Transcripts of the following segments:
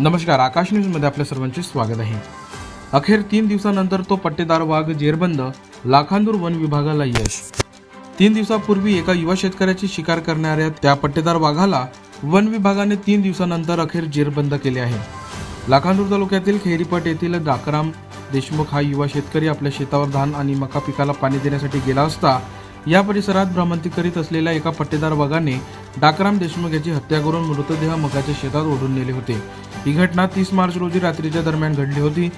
नमस्कार आकाश न्यूजमध्ये आपल्या सर्वांचे स्वागत आहे. अखेर तीन दिवसानंतर तो पट्टेदार वाघ जेरबंद लाखांदूर वन विभागाला यश. तीन दिवसापूर्वी एका युवा शेतकऱ्याची शिकार करणाऱ्या त्या पट्टेदार वाघाला वन विभागाने तीन दिवसानंतर अखेर जेरबंद केले आहे. लाखांदूर तालुक्यातील खेरीपट येथील डाकराम देशमुख हा युवा शेतकरी आपल्या शेतावर धान आणि मका पिकाला पाणी देण्यासाठी गेला असता या परिसरात भ्रमंती करीत असलेल्या एका पट्टेदार वाघाने डाकराम देशमुख याची हत्या करून मृतदेह मकाच्या शेतात ओढून नेले होते. ही घटना तीस मार्च रोजी रात्रीच्या दरम्यान घडली होती.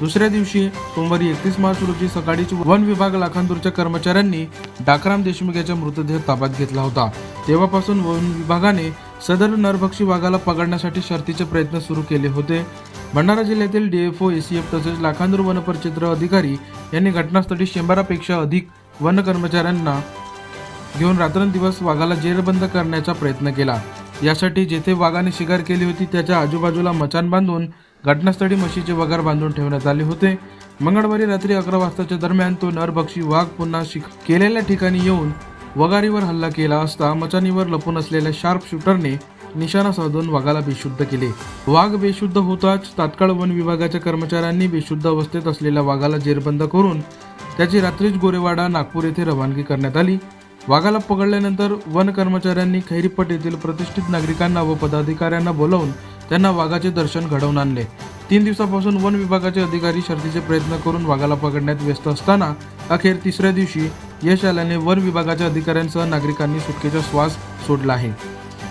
दुसऱ्या दिवशी सोमवारी एकतीस मार्च रोजी सकाळीच वन विभाग लाखांदूरच्या कर्मचाऱ्यांनी डाकराम देशमुख याच्या मृतदेह ताब्यात घेतला होता. तेव्हापासून वन विभागाने सदर नरभक्षी वाघाला पकडण्यासाठी शर्थीचे प्रयत्न सुरू केले होते. भंडारा जिल्ह्यातील डीएफओ एसीएफ तसेच लाखांदूर वनपरिचित्र अधिकारी यांनी घटनास्थळी शंभरापेक्षा अधिक वन कर्मचाऱ्यांना घेऊन रात्रंदिवस वाघाला जेरबंद करण्याचा प्रयत्न केला. यासाठी जेथे वाघाने शिकार केली होती त्याच्या आजूबाजूला मचान बांधून घटनास्थळी म्हशीचे वगार बांधून ठेवण्यात आले होते. मंगळवारी रात्री अकरा वाजताच्या दरम्यान तो नरभक्षी वाघ पुन्हा शिक केलेल्या ठिकाणी येऊन वगारीवर हल्ला केला असता मचानीवर लपून असलेल्या शार्प शूटरने निशाणा साधून वाघाला बेशुद्ध केले. वाघ बेशुद्ध होताच तात्काळ वन विभागाच्या कर्मचाऱ्यांनी बेशुद्ध अवस्थेत असलेल्या वाघाला जेरबंद करून त्याची रात्रीच गोरेवाडा नागपूर येथे रवानगी करण्यात आली. वाघाला पकडल्यानंतर वन कर्मचाऱ्यांनी खैरीपट येथील प्रतिष्ठित नागरिकांना व पदाधिकाऱ्यांना बोलावून त्यांना वाघाचे दर्शन घडवून आणले. तीन दिवसापासून वन विभागाचे अधिकारी शर्थीचे प्रयत्न करून वाघाला पकडण्यात व्यस्त असताना अखेर तिसऱ्या दिवशी यश आल्याने वन विभागाच्या अधिकाऱ्यांसह नागरिकांनी सुटकेचा श्वास सोडला आहे.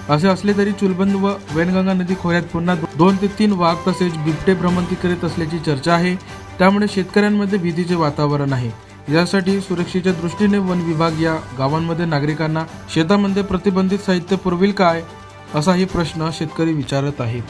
असे असले तरी चुलबंद व वैनगंगा नदी खोऱ्यात पुन्हा दोन ते तीन वाघ तसेच बिबटे भ्रमंती करीत असल्याची चर्चा आहे. त्यामुळे शेतकऱ्यांमध्ये भीतीचे वातावरण आहे. यासाठी सुरक्षेच्या दृष्टीने वन विभाग या गावांमध्ये नागरिकांना शेतामध्ये प्रतिबंधित साहित्य पुरविल काय असाही प्रश्न शेतकरी विचारत आहेत.